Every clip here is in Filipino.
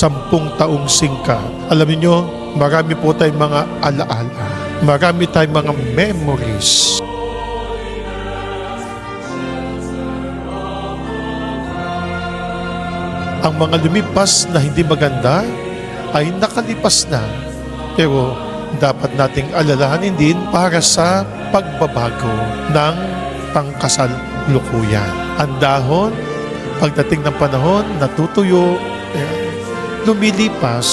sampung taong singka. Alam niyo, marami po tayong mga alaala. Marami tayong mga memories. Ang mga lumipas na hindi maganda ay nakalipas na. Pero dapat nating alalahanin din para sa pagbabago ng pangkasalukuyan. Ang dahon, pagdating ng panahon, natutuyo, eh, lumilipas.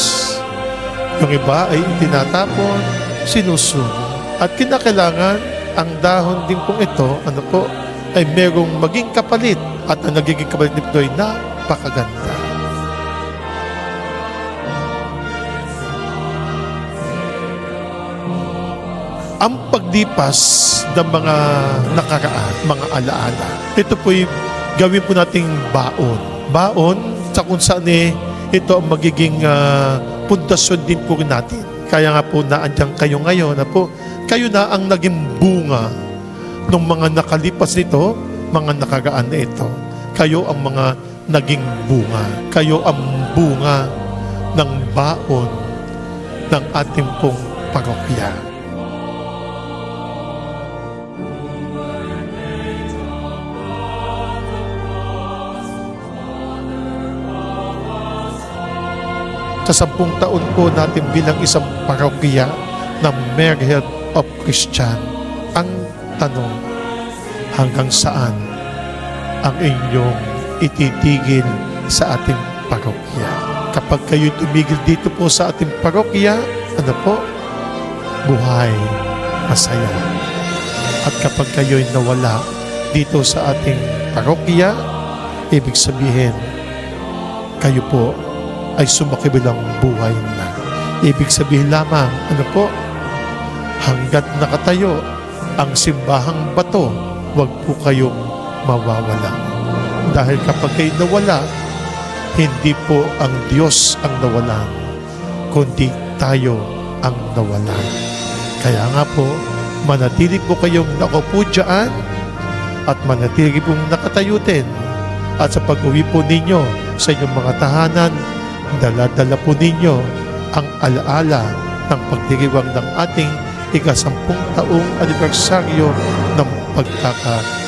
Yung iba ay tinatapon, sinusunog. At kinakailangan ang dahon din pong ito, ano po, ay merong maging kapalit. At ang nagiging kapalit nito ay napakaganda. ang paglipas ng mga nakaraan, mga alaala. Ito po'y gawin po nating baon. Baon sa kung saan eh, ito ang magiging ah, pundasyon din po natin. Kaya nga po naandyan kayo ngayon na po, kayo na ang naging bunga ng mga nakalipas nito, mga nakaraan na ito. Kayo ang mga naging bunga. Kayo ang bunga ng baon ng ating pong parokya. Sa sampung taon po natin bilang isang parokya ng Mary Health of Christian. Ang tanong, hanggang saan ang inyong ititigil sa ating parokya? Kapag kayo tumigil dito po sa ating parokya, ano po? Buhay, masaya. At kapag kayo'y nawala dito sa ating parokya, ibig sabihin, kayo po ay sumakibilang buhay na. Ibig sabihin lamang, ano po, hanggat nakatayo ang simbahang bato, huwag po kayong mawawala. Dahil kapag kayo nawala, hindi po ang Diyos ang nawalan, kundi tayo ang nawalan. Kaya nga po, manatili po kayong nakaupo dyan at manatili pong nakatayo din. At sa pag-uwi po ninyo sa inyong mga tahanan, dala-dala po ninyo ang alaala ng pagdiriwang ng ating ikasampung taong anibersaryo ng pagkaka